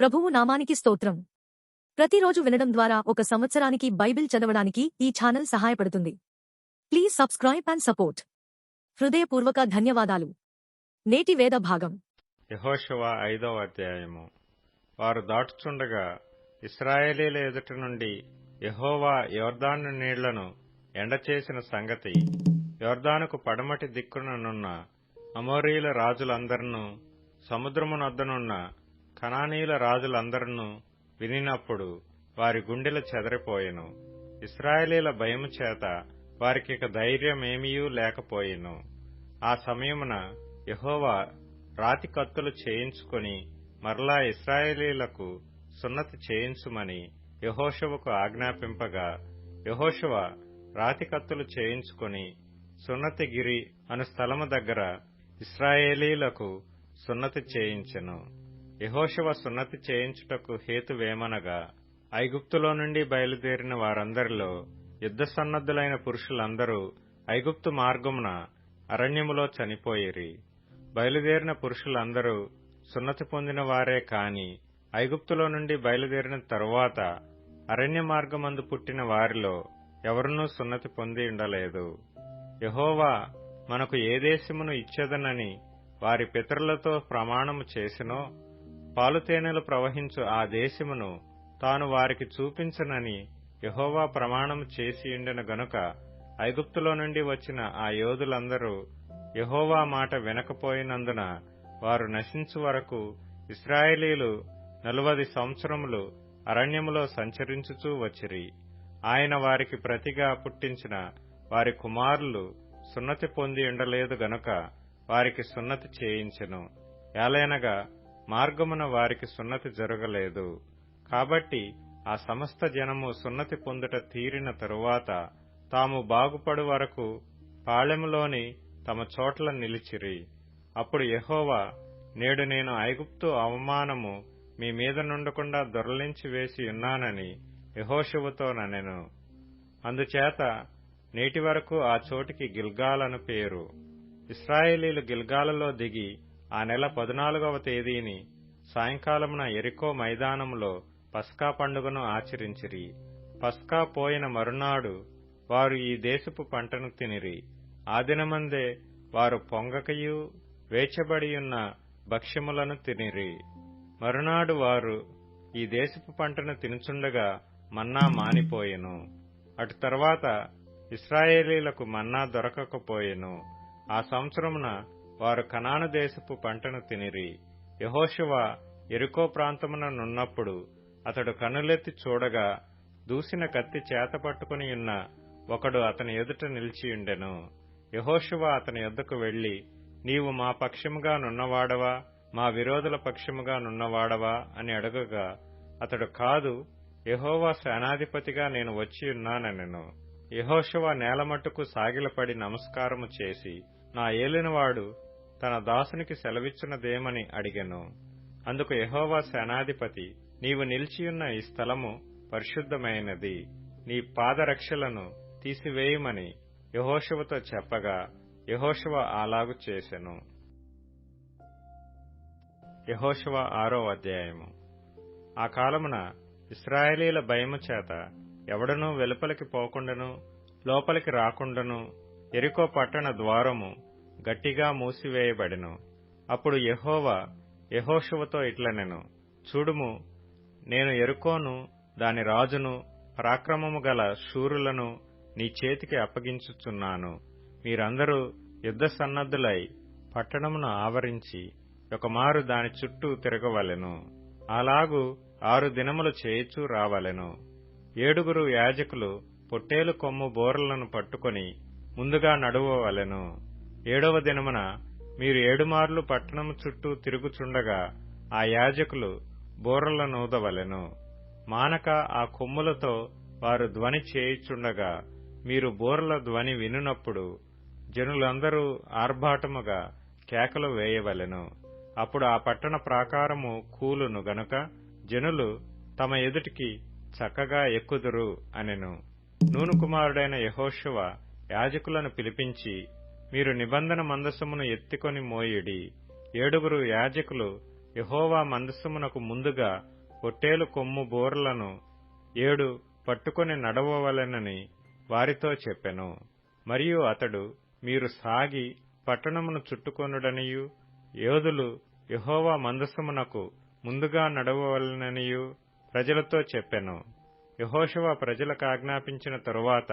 ప్రభువు నామానికి స్తోత్రం. ప్రతిరోజు వినడం ద్వారా ఒక సంవత్సరానికి బైబిల్ చదవడానికి ఈ ఛానల్ సహాయపడుతుంది. Please subscribe and support. హృదయపూర్వక ధన్యవాదాలు. నేటి వేద భాగం. యెహోషువ ఐదవ అధ్యాయము. వారు దాటుచుండగా ఇస్రాయేలీల ఎదుట నుండి యెహోవా యోర్దాను నీళ్ళను ఎండచేసిన సంగతి యోర్దానుకు పడమటి దిక్కుననున్న అమోరీల రాజులందరినూ సముద్రమునొద్దనున్న కణానీయుల రాజులందరూ వినినప్పుడు వారి గుండెలు చెదరిపోయెను. ఇస్రాయేలీల భయము చేత వారికిక ధైర్యమేమీయూ లేకపోయెను. ఆ సమయమున యహోవా రాతి కత్తులు చేయించుకొని మరలా ఇస్రాయేలీలకు సున్నతి చేయించుమని యహోశవకు ఆజ్ఞాపింపగా యహోశవ రాతి కత్తులు చేయించుకొని సున్నతిగిరి అను స్థలము దగ్గర ఇస్రాయేలీలకు సున్నతి చేయించెను. యెహోషువ సున్నతి చేయించుటకు హేతువేమనగా ఐగుప్తులో నుండి బయలుదేరిన వారందరిలో యుద్ధ సన్నద్ధులైన పురుషులందరూ ఐగుప్తు మార్గమున అరణ్యములో చనిపోయిరి. బయలుదేరిన పురుషులందరూ సున్నతి పొందిన వారే కాని ఐగుప్తులో నుండి బయలుదేరిన తరువాత అరణ్య మార్గమందు పుట్టిన వారిలో ఎవరునూ సున్నతి పొంది ఉండలేదు. యహోవా మనకు ఏ దేశమును ఇచ్చేదనని వారి పితరులతో ప్రమాణము చేసినో పాలుతేనెలు ప్రవహించు ఆ దేశమును తాను వారికి చూపించనని యహోవా ప్రమాణము చేసి ఉండిన గనుక ఐగుప్తులో నుండి వచ్చిన ఆ యోధులందరూ యహోవా మాట వినకపోయినందున వారు నశించు వరకు ఇస్రాయేలీలు నలువది సంవత్సరములు అరణ్యములో సంచరించుచూ వచ్చిరి. ఆయన వారికి ప్రతిగా పుట్టించిన వారి కుమారులు సున్నతి పొంది ఉండలేదు గనుక వారికి సున్నతి చేయించెను. ఏలైనగా మార్గమున వారికి సున్నతి జరగలేదు. కాబట్టి ఆ సమస్త జనము సున్నతి పొందుట తీరిన తరువాత తాము బాగుపడు వరకు పాళెములోని తమ చోట్ల నిలిచిరి. అప్పుడు యహోవా నేడు నేను ఐగుప్తు అవమానము మీ మీద నుండకుండా దొరలించి వేసి ఉన్నానని యహోశువుతో ననెను. అందుచేత నేటి వరకు ఆ చోటికి గిల్గాలను పేరు. ఇస్రాయేలీలు గిల్గాలలో దిగి ఆ నెల పద్నాలుగవ తేదీని సాయంకాలమున ఎరికో మైదానములో పస్కా పండుగను ఆచరించిరి. పస్కా పోయిన మరునాడు వారు ఈ దేశపు పంటను తినిరి. ఆ దినమందే వారు పొంగకయు వేచబడియున్న భక్ష్యములను తినిరి. మరునాడు వారు ఈ దేశపు పంటను తినుచుండగా మన్నా మానిపోయెను. అటు తర్వాత ఇస్రాయేలీలకు మన్నా దొరకకపోయెను. ఆ సంవత్సరమున వారు కనాను దేశపు పంటను తినిరి. యహోశివ ఎరుకో ప్రాంతమున నున్నప్పుడు అతడు కనులెత్తి చూడగా దూసిన కత్తి చేత పట్టుకుని ఉన్న ఒకడు అతని ఎదుట నిలిచియుండెను యహోశివ అతని యొద్దకు వెళ్ళి నీవు మా పక్షముగా నున్నవాడవా? మా విరోధుల పక్షముగా నున్నవాడవా? అని అడగగా అతడు కాదు యహోవా సేనాధిపతిగా నేను వచ్చి ఉన్నానెను నేలమట్టుకు సాగిలపడి నమస్కారము చేసి నా ఏలినవాడు తన దాసునికి సెలవిచ్చున్నదేమని అడిగెను. అందుకు యహోవా సేనాధిపతి నీవు నిలిచియున్న ఈ స్థలము పరిశుద్ధమైనది. నీ పాదరక్షలను తీసివేయమని యహోశువతో చెప్పగా యహోశువ అలాగు చేసెను. యహోశువ ఆరో అధ్యాయము. ఆ కాలమున ఇస్రాయేలీల భయము చేత ఎవడనూ వెలుపలికి పోకుండను లోపలికి రాకుండను ఎరికో పట్టణ ద్వారము గట్టిగా మూసివేయబడెను. అప్పుడు యహోవా యెహోషువతో ఇట్లనెను చూడుము నేను ఎరుకోను దాని రాజును పరాక్రమము గల శూరులను నీ చేతికి అప్పగించుచున్నాను. మీరందరూ యుద్ధ సన్నద్ధులై పట్టణమును ఆవరించి ఒకమారు దాని చుట్టూ తిరగవలెను. అలాగు ఆరు దినములు చేయిచూ రావలెను. ఏడుగురు యాజకులు పొట్టేలు కొమ్ము బోరలను పట్టుకొని ముందుగా నడువవలెను. ఏడవ దినమున మీరు ఏడుమార్లు పట్టణము చుట్టూ తిరుగుచుండగా ఆ యాజకులు బోరలనూదవలెను మానక ఆ కొమ్ములతో వారు ధ్వని చేయుచుండగా మీరు బోర్ల ధ్వని వినునప్పుడు జనులందరూ ఆర్భాటముగా కేకలు వేయవలెను. అప్పుడు ఆ పట్టణ ప్రాకారము కూలును గనుక జనులు తమ ఎదుటికి చక్కగా ఎక్కుదురు అనెను. నూను కుమారుడైన యహోశువ యాజకులను పిలిపించి మీరు నిబంధన మందసమును ఎత్తుకొని మోయిడి. ఏడుగురు యాజకులు యహోవా మందస్సమునకు ముందుగా పొట్టేలు కొమ్ము బోర్లను ఏడు పట్టుకొని నడవవలెనని వారితో చెప్పెను. మరియు అతడు మీరు సాగి పట్టణమును చుట్టుకొనుడనియు యోధులు యహోవా మందస్సమునకు ముందుగా నడవవలెననియు ప్రజలతో చెప్పెను. యహోషవ ప్రజలకు ఆజ్ఞాపించిన తరువాత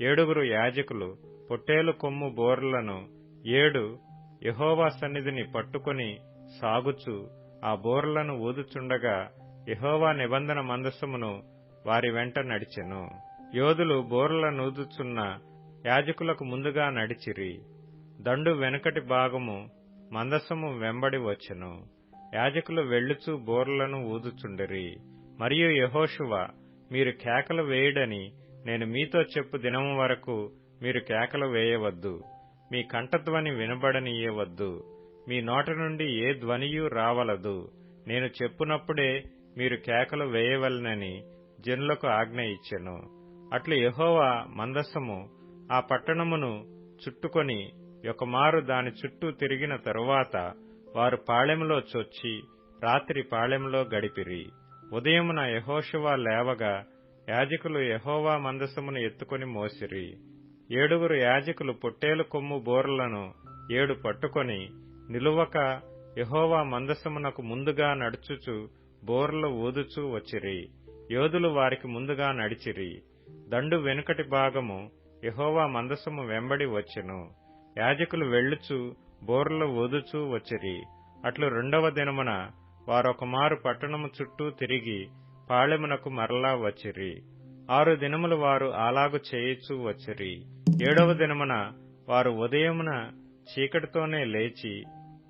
ఏడుగురు యాజకులు పొట్టేలు కొమ్ము బోర్లను ఏడు యహోవా సన్నిధిని పట్టుకొని సాగుచు ఆ బోర్లను ఊదుచుండగా యహోవా నిబంధన మందస్సమును వారి వెంట నడిచెను. యోధులు బోర్లనూదుచున్న యాజకులకు ముందుగా నడిచిరి. దండు వెనుకటి భాగము మందస్సము వెంబడి వచ్చెను. యాజకులు వెళ్ళుచు బోర్లను ఊదుచుండిరి. మరియు యహోషువ మీరు కేకలు వేయుడని నేను మీతో చెప్పు దినము వరకు మీరు కేకలు వేయవద్దు. మీ కంఠధ్వని వినబడనీయవద్దు. మీ నోట నుండి ఏ ధ్వనియూ రావలదు. నేను చెప్పునప్పుడే మీరు కేకలు వేయవలనని జనులకు ఆజ్ఞ ఇచ్చెను. అట్లు యహోవా మందస్సము ఆ పట్టణమును చుట్టుకొని ఒకమారు దాని చుట్టూ తిరిగిన తరువాత వారు పాళెంలో చొచ్చి రాత్రి పాళెంలో గడిపిరి. ఉదయమున యహోషువా లేవగా యాజకులు యహోవా మందసమును ఎత్తుకొని మోసిరి. ఏడుగురు యాజకులు పొట్టేలు కొమ్ము బోర్లను ఏడు పట్టుకొని నిలువక యహోవా మందసమునకు ముందుగా నడుచుచు బోర్లు ఊదుచూ వచ్చిరి. యోధులు వారికి ముందుగా నడిచిరి. దండు వెనుకటి భాగము యహోవా మందసము వెంబడి వచ్చెను. యాజకులు వెళ్ళుచు బోర్లు ఊదుచూ వచ్చిరి. అట్లు రెండవ దినమున వారొకమారు పట్టణము చుట్టూ తిరిగి పాళెమునకు మరలా వచ్చిరి. ఆరు దినములు వారు అలాగు చేయిచూ వచ్చిరి. ఏడవ దినమున వారు ఉదయమున చీకటితోనే లేచి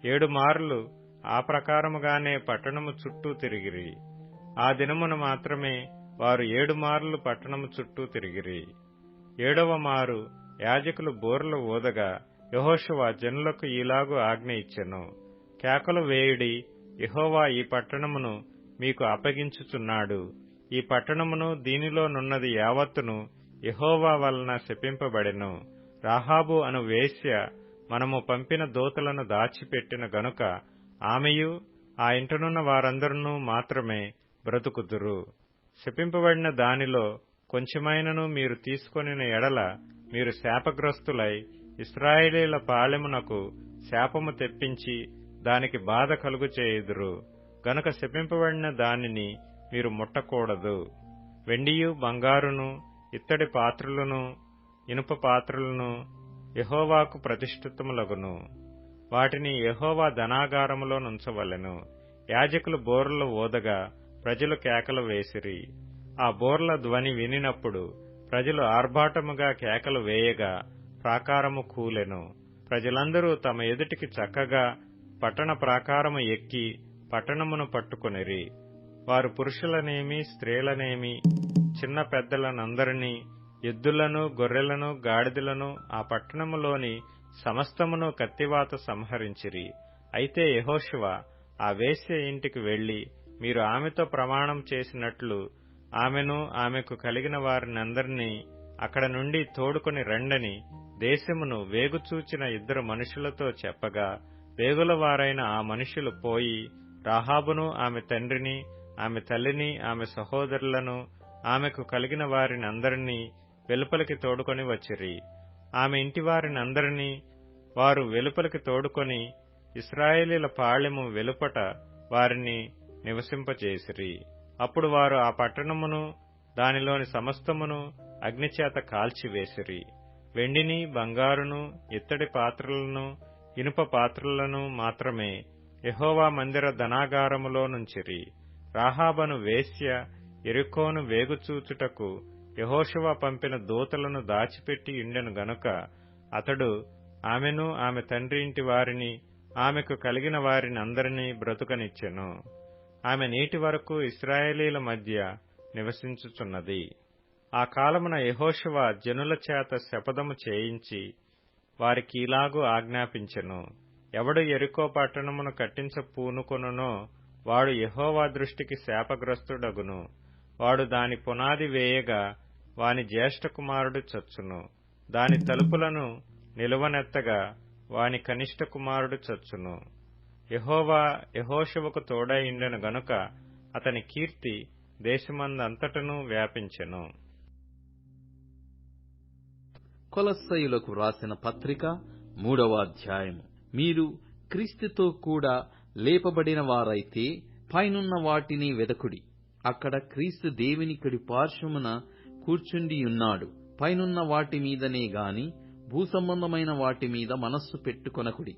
ఏడు మార్లు ఆ ప్రకారముగానే పట్టణము చుట్టూ తిరిగిరి. ఆ దినమున మాత్రమే వారు ఏడు మార్లు పట్టణము చుట్టూ తిరిగిరి. ఏడవ మారు యాజకులు బోర్లు ఊదగా యహోషువ జనులకు ఈలాగు ఆజ్ఞ ఇచ్చెను. కేకలు వేయుడి యహోవా ఈ పట్టణమును మీకు అప్పగించుచున్నాడు. ఈ పట్టణమును దీనిలోనున్నది యావత్తును యహోవా వలన శపింపబడెను. రాహాబు అను వేశ్య మనము పంపిన దూతలను దాచిపెట్టిన గనుక ఆమెయు ఆ ఇంటనున్న వారందరూ మాత్రమే బ్రతుకుదురు. శపింపబడిన దానిలో కొంచెమైనను మీరు తీసుకొనిన ఎడల మీరు శాపగ్రస్తులై ఇస్రాయేలీల పాలెమునకు శాపము తెప్పించి దానికి బాధ కలుగు చేయుదురు గనుక శపింపబడిన దానిని మీరు ముట్టకూడదు. వెండియు బంగారును ఇత్తడి పాత్రలను ఇనుప పాత్రలను యహోవాకు ప్రతిష్ఠితములగును. వాటిని యహోవా ధనాగారములో నుంచవలెను. యాజకులు బోర్లు ఓదగా ప్రజలు కేకలు వేసిరి. ఆ బోర్ల ధ్వని వినినప్పుడు ప్రజలు ఆర్భాటముగా కేకలు వేయగా ప్రాకారము కూలెను. ప్రజలందరూ తమ ఎదుటికి చక్కగా పట్టణ ప్రాకారము ఎక్కి పట్టణమును పట్టుకొనిరి. వారు పురుషులనేమి స్త్రీలనేమి చిన్న పెద్దలనందరినీ ఎద్దులను గొర్రెలను గాడిదలను ఆ పట్టణములోని సమస్తమును కత్తివాత సంహరించిరి. అయితే యహోశివ ఆ వేశ్య ఇంటికి వెళ్ళి మీరు ఆమెతో ప్రమాణం చేసినట్లు ఆమెను ఆమెకు కలిగిన వారినందరినీ అక్కడ నుండి తోడుకొని రండని దేశమును వేగుచూచిన ఇద్దరు మనుషులతో చెప్పగా వేగుల వారైన ఆ మనుషులు పోయి రాహాబును ఆమె తండ్రిని ఆమె తల్లిని ఆమె సహోదరులను ఆమెకు కలిగిన వారిని అందరినీ వెలుపలికి తోడుకొని వచ్చిరి. ఆమె ఇంటి వారిని అందరినీ వారు వెలుపలికి తోడుకొని ఇస్రాయేలీల పాళెము వెలుపట వారిని నివసింపచేసిరి అప్పుడు వారు ఆ పట్టణమును దానిలోని సమస్తమును అగ్నిచేత కాల్చివేసిరి. వెండిని బంగారును ఇత్తడి పాత్రలను ఇనుప పాత్రలను మాత్రమే యహోవా మందిర ధనాగారములో నుంచిరి. రాహాబను వేశ్య ఎరుకోను వేగుచూచుటకు యహోశవ పంపిన దూతలను దాచిపెట్టి ఉండెను గనుక అతడు ఆమెను ఆమె తండ్రి ఇంటి వారిని ఆమెకు కలిగిన వారిని అందరినీ బ్రతుకనిచ్చెను. ఆమె నీటి వరకు ఇస్రాయేలీల మధ్య నివసించుచున్నది. ఆ కాలమున యహోశవ జనుల చేత శపథము చేయించి వారికి ఇలాగూ ఆజ్ఞాపించెను. ఎవడు ఎరుకో పట్టణమును కట్టించ పూనుకొనునో వాడు యహోవా దృష్టికి శాపగ్రస్తుడగును. వాడు దాని పునాది వేయగా వాని జ్యేష్ఠ కుమారుడు చచ్చును. దాని తలుపులను నిలువనెత్తగా వాని కనిష్ట కుమారుడు చచ్చును. యహోవా యహోశివకు తోడైండెను గనుక అతని కీర్తి దేశమందంతటను వ్యాపించెను. కొలస్సయులకు వ్రాసిన పత్రిక మూడవ అధ్యాయము. మీరు క్రీస్తుతో కూడా లేపబడిన వారైతే పైనున్న వాటిని వెదకుడి. అక్కడ క్రీస్తు దేవుని కుడి పార్శ్వమున కూర్చుండియున్నాడు పైనున్న వాటి మీదనే గాని భూసంబంధమైన వాటి మీద మనస్సు పెట్టుకొనకుడి.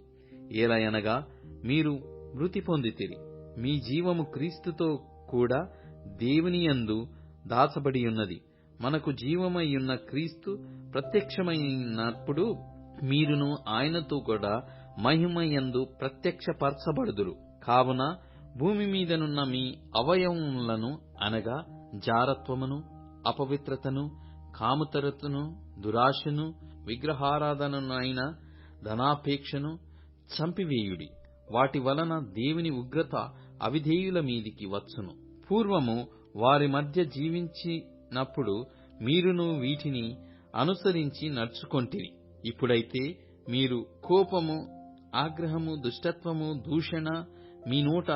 ఏలయనగా మీరు మృతి పొందితిరి. మీ జీవము క్రీస్తుతో కూడా దేవుని యందు దాచబడి ఉన్నది. మనకు జీవమయ్యున్న క్రీస్తు ప్రత్యక్షమైనప్పుడు మీరును ఆయనతో కూడా మహిమయందు ప్రత్యక్షపరచబడుదురు కావున భూమి మీదనున్న మీ అవయవములను అనగా జారత్వమును అపవిత్రతను కాముతరతను దురాశను విగ్రహారాధననైన ధనాపేక్షను చంపివేయుడి. వాటి వలన దేవుని ఉగ్రత అవిధేయుల మీదికి వచ్చును. పూర్వము వారి మధ్య జీవించినప్పుడు మీరును వీటిని అనుసరించి నడుచుకొంటిరి. ఇప్పుడైతే మీరు కోపము ఆగ్రహము దుష్టత్వము దూషణ మీ నోట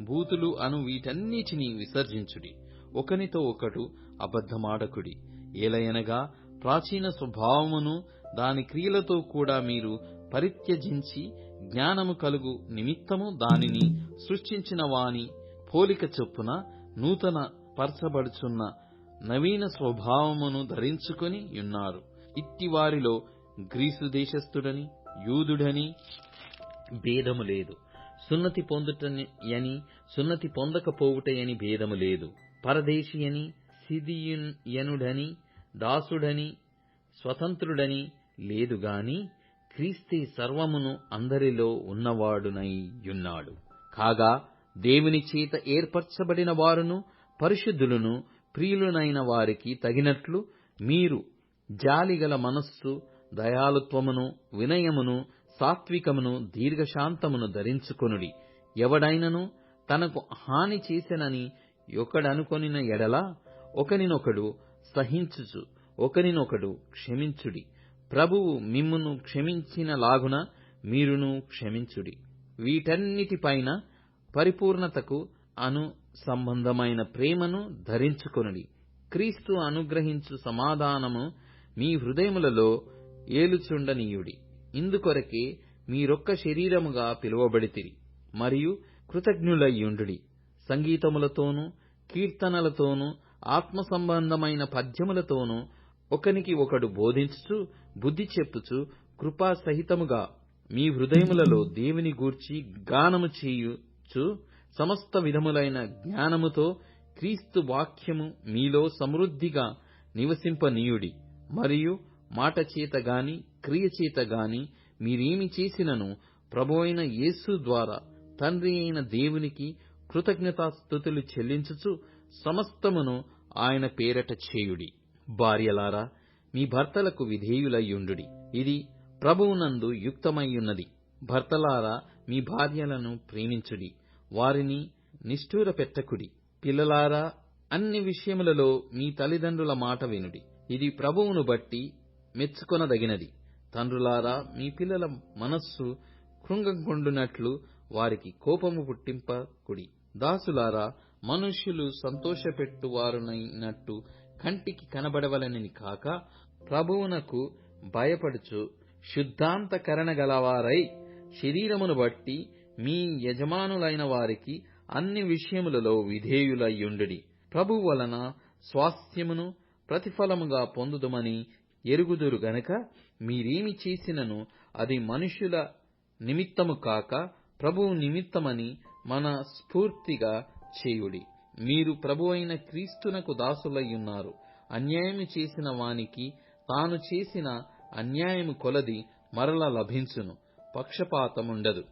బూతులు అను వీటన్నిటినీ విసర్జించుడి. ఒకనితో ఒకడు అబద్ధమాడకుడి. ఏలయనగా ప్రాచీన స్వభావమును దాని క్రియలతో కూడా మీరు పరిత్యజించి జ్ఞానము కలుగు నిమిత్తము దానిని సృష్టించిన వాని పోలిక చొప్పున నూతన పరచబడుచున్న నవీన స్వభావమును ధరించుకొని ఉన్నారు. ఇట్టి వారిలో గ్రీసు దేశస్థుడని యూదుడని భేదము లేదు. సున్నతి పొందుటని సున్నతి పొందకపోవుటయని భేదము లేదు. పరదేశీయని సిదియునుడని దాసుడని స్వతంత్రుడని లేదుగాని క్రీస్తే సర్వమును అందరిలో ఉన్నవాడునైయున్నాడు కాగా దేవుని చేత ఏర్పరచబడిన వారును పరిశుద్ధులను ప్రియులనైన వారికి తగినట్లు మీరు జాలిగల మనస్సు దయాలుత్వమును వినయమును సాత్వికమును దీర్ఘశాంతమును ధరించుకొనుడి. ఎవడైనను తనకు హాని చేసెనని ఒకడనుకొనిన ఎడల ఒకనినొకడు సహించుచు ఒకనినొకడు క్షమించుడి. ప్రభువు మిమ్మును క్షమించిన లాగున మీరును క్షమించుడి. వీటన్నిటిపైన పరిపూర్ణతకు అను సంబంధమైన ప్రేమను ధరించుకొనుడి. క్రీస్తు అనుగ్రహించు సమాధానము మీ హృదయములలో ఏలుచుండనీయుడి. ఇందుకొరకే మీరొక్క శరీరముగా పిలువబడితిరి మరియు కృతజ్ఞులయ్యుండుడి. సంగీతములతోనూ కీర్తనలతోనూ ఆత్మ సంబంధమైన పద్యములతోనూ ఒకనికి ఒకడు బోధించుచు బుద్ధి చెప్పుచు కృపా సహితముగా మీ హృదయములలో దేవుని గూర్చి గానము చేయుచు సమస్త విధములైన జ్ఞానముతో క్రీస్తు వాక్యము మీలో సమృద్ధిగా నివసింపనీయుడి మరియు మాట చేత గాని క్రియ చేత గాని మీరేమి చేసినను ప్రభు అయిన యేసు ద్వారా తండ్రి అయిన దేవునికి కృతజ్ఞతాస్థుతులు చెల్లించుచు సమస్తమును ఆయన పేరట చేయుడి. భార్యలారా మీ భర్తలకు విధేయులయ్యుండుడి. ఇది ప్రభువునందు యుక్తమయ్యున్నది. భర్తలారా మీ భార్యలను ప్రేమించుడి. వారిని నిష్ఠూర పెట్టకుడి పిల్లలారా అన్ని విషయములలో మీ తల్లిదండ్రుల మాట వినుడి. ఇది ప్రభువును బట్టి మెచ్చుకొనదగినది. తండ్రులారా మీ పిల్లల మనస్సు కృంగకొండునట్లు వారికి కోపము పుట్టింపకుడి. దాసులారా మనుష్యులు సంతోషపెట్టువారునైనట్టు కంటికి కనబడవలనని కాక ప్రభువునకు భయపడుచు శుద్ధాంతకరణ గలవారై శరీరమును బట్టి మీ యజమానులైన వారికి అన్ని విషయములలో విధేయులయ్యుండుడి. ప్రభు వలన స్వాస్థ్యమును ప్రతిఫలముగా పొందుదుమని ఎరుగుదురు గనక మీరేమి చేసినను అది మనుషుల నిమిత్తము కాక ప్రభువు నిమిత్తమని మన స్ఫూర్తిగా చేయుడి. మీరు ప్రభు అయిన క్రీస్తునకు దాసులయ్యున్నారు. అన్యాయము చేసిన వానికి తాను చేసిన అన్యాయము కొలది మరల లభించును. పక్షపాతముండదు.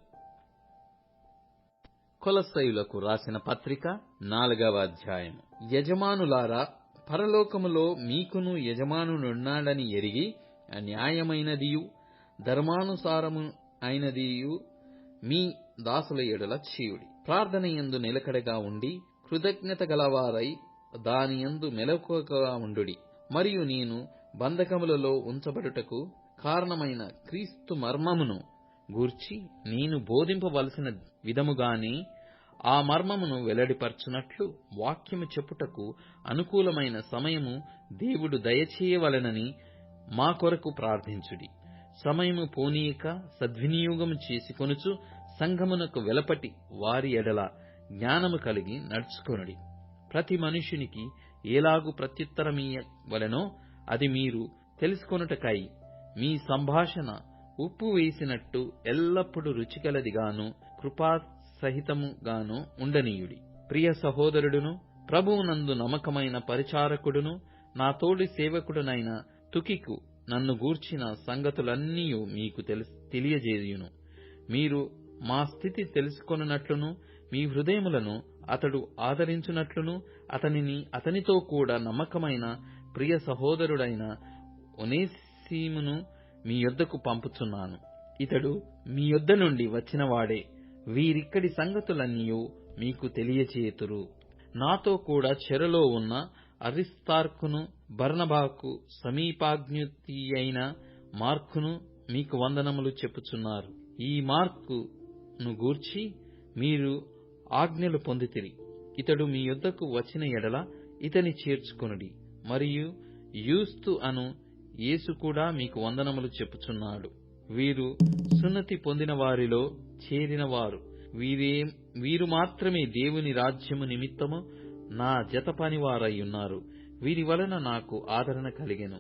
కొలస్సయులకు రాసిన పత్రిక నాలుగవ అధ్యాయము. యజమానులారా పరలోకములో మీకును యజమానునున్నాడని ఎరిగి న్యాయమైనదియు ధర్మానుసారము అయినదియు మీ దాసుల ఎడల చేయుడి. ప్రార్థన యందు నిలకడగా ఉండి కృతజ్ఞత గలవారై దాని యందు మెలకువగా ఉండుడి. మరియు నేను బంధకములలో ఉంచబడుటకు కారణమైన క్రీస్తు మర్మమును గూర్చి నేను బోధింపవలసిన విధముగానే ఆ మర్మమును వెల్లడిపరచునట్లు వాక్యము చెప్పుటకు అనుకూలమైన సమయము దేవుడు దయచేయవలెనని మా కొరకు ప్రార్థించుడి. సమయము పోనీయక సద్వినియోగము చేసుకొనుచు సంఘమునకు వెలపటి వారి ఎడల జ్ఞానము కలిగి నడుచుకొనుడి. ప్రతి మనుషునికి ఏలాగు ప్రత్యుత్తరమీయవలెనో అది మీరు తెలుసుకొనుటకై మీ సంభాషణ ఉప్పు వేసినట్టు ఎల్లప్పుడూ రుచికలదిగాను కృపా సహితముగాను ఉండనీయుడి. ప్రియ సహోదరుడును ప్రభువునందు నమ్మకమైన పరిచారకుడును నా తోడి సేవకుడునైన తుకికు నన్ను గూర్చిన సంగతులన్నీ మీకు తెలియజేయును. మీరు మా స్థితి తెలుసుకొనున్నట్లును మీ హృదయములను అతడు ఆదరించునట్లును అతనిని అతనితో కూడా నమ్మకమైన ప్రియ సహోదరుడైన ఒనేసీమును మీ యొద్దకు పంపుచున్నాను. ఇతడు మీ యొద్ద నుండి వచ్చినవాడే. వీరిక్కడి సంగతులన్నీ మీకు తెలియచేతురు నాతో కూడా చెరలో ఉన్న అరిస్తార్కును బర్నబాకు సమీపాజ్ఞుతి అయిన మార్కును మీకు వందనములు చెప్పుచున్నారు. ఈ మార్కును గూర్చి మీరు ఆజ్ఞలు పొందితిరి. ఇతడు మీ యుద్ధకు వచ్చిన ఎడల ఇతని చేర్చుకొనుడి. మరియు యూస్తు అను యేసు కూడా మీకు వందనములు చెప్పుచున్నాడు. వీరు సున్నతి పొందిన వారిలో చేరినవారు. వీరే వీరు మాత్రమే దేవుని రాజ్యము నిమిత్తము నా జత పనివారయ్యున్నారు వీరి వలన నాకు ఆదరణ కలిగెను.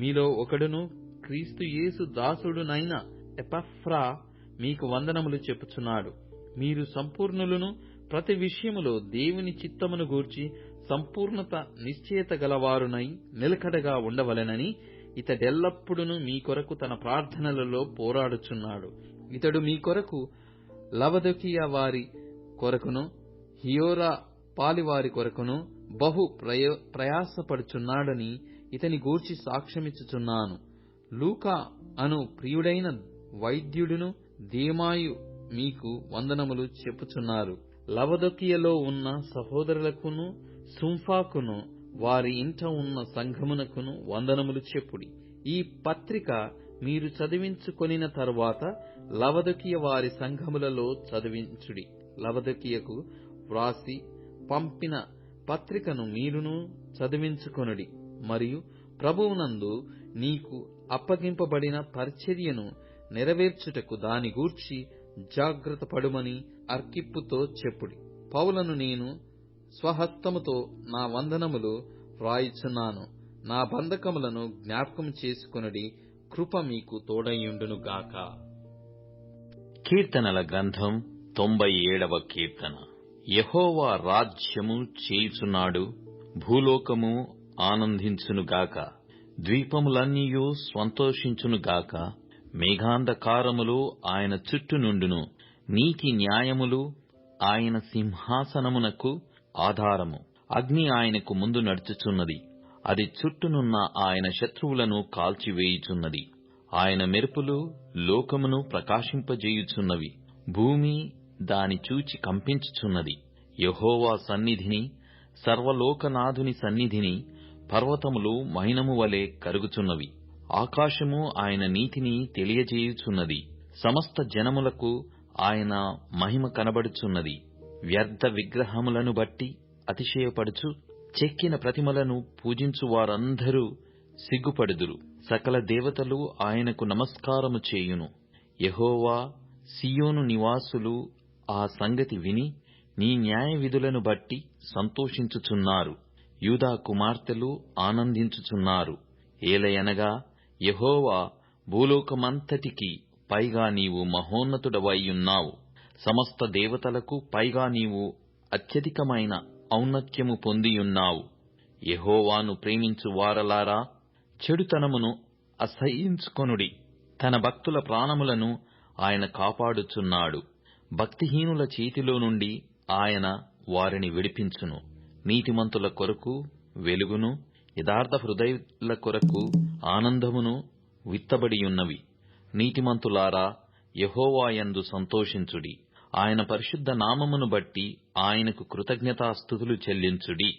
మీలో ఒకడును క్రీస్తు యేసు దాసుడునైన ఎపఫ్రా మీకు వందనములు చెప్పుచున్నాడు. మీరు సంపూర్ణులను ప్రతి విషయములో దేవుని చిత్తమును గూర్చి సంపూర్ణత నిశ్చయత గలవారునై నిలకడగా ఉండవలెనని ఇతడెల్లప్పుడును మీ కొరకు తన ప్రార్థనలలో పోరాడుచున్నాడు. ఇతడు మీ కొరకు లవదొకియ వారి కొరకును హియోరా పాలివారి కొరకును బహు ప్రయ ప్రయాసపడుచున్నాడని ఇతని గూర్చి సాక్ష్యమిచ్చుచున్నాను. లూకా అను ప్రియుడైన వైద్యుడును దేమాయు మీకు వందనములు చెప్పుచున్నారు. లవదొకియలో ఉన్న సహోదరులకును సుంఫాకును వారి ఇంట ఉన్న సంఘమునకును వందనములు చెప్పుడి. ఈ పత్రిక మీరు చదివించుకొనిన తరువాత లవదొకియ వారి సంఘములలో చదివించుడి. లవదొకియకు వ్రాసి పంపిన పత్రికను మీరును చదివించుకొనుడి. మరియు ప్రభువునందు నీకు అప్పగింపబడిన పరిచర్యను నెరవేర్చుటకు దాని గూర్చి జాగ్రత్త పడుమని అర్కిప్పుతో చెప్పుడి. పౌలను నేను స్వహస్తముతో నా వందనములు వ్రాయిచున్నాను. నా బంధకములను జ్ఞాపకం చేసుకొనుడి. కృప మీకు తోడయుండును గాక. కీర్తనల గ్రంథం తొంభై ఏడవ కీర్తన. యహోవా రాజ్యము చీల్చున్నాడు భూలోకము ఆనందించునుగాక ద్వీపములన్నీయు సంతోషించునుగాక మేఘాంధకారములు ఆయన చుట్టునుండును నీతి న్యాయములు ఆయన సింహాసనమునకు ఆధారము. అగ్ని ఆయనకు ముందు నడుచుచున్నది. అది చుట్టూనున్న ఆయన శత్రువులను కాల్చివేయుచున్నది. ఆయన మెరుపులు లోకమును ప్రకాశింపజేయుచున్నవి. భూమి దాని చూచి కంపించుచున్నది. యహోవా సన్నిధిని సర్వలోకనాథుని సన్నిధిని పర్వతములు మైనము వలె కరుగుచున్నవి. ఆకాశము ఆయన నీతిని తెలియజేయుచున్నది. సమస్త జనములకు ఆయన మహిమ కనబడుచున్నది. వ్యర్థ విగ్రహములను బట్టి అతిశయపడుచు చెక్కిన ప్రతిమలను పూజించు వారందరూ సిగ్గుపడుదురు. సకల దేవతలు ఆయనకు నమస్కారము చేయును. యహోవా సియోను నివాసులు ఆ సంగతి విని నీ న్యాయ విధులను బట్టి సంతోషించుచున్నారు. యూదా కుమార్తెలు ఆనందించుచున్నారు. ఏలయనగా యహోవా భూలోకమంతటికి పైగా నీవు మహోన్నతుడవైయున్నావు సమస్త దేవతలకు పైగా నీవు అత్యధికమైన ఔన్నత్యము పొందియున్నావు. యహోవాను ప్రేమించు వారలారా చెడుతనమును అసహ్యించుకొనుడి. తన భక్తుల ప్రాణములను ఆయన కాపాడుచున్నాడు. భక్తిహీనుల చేతిలో నుండి ఆయన వారిని విడిపించును. నీతిమంతుల కొరకు వెలుగును యథార్థ హృదయుల కొరకు ఆనందమును విత్తబడియున్నవి. నీతిమంతులారా యహోవాయందు సంతోషించుడి. ఆయన పరిశుద్ధ నామమును బట్టి ఆయనకు కృతజ్ఞతాస్థుతులు చెల్లించుడి.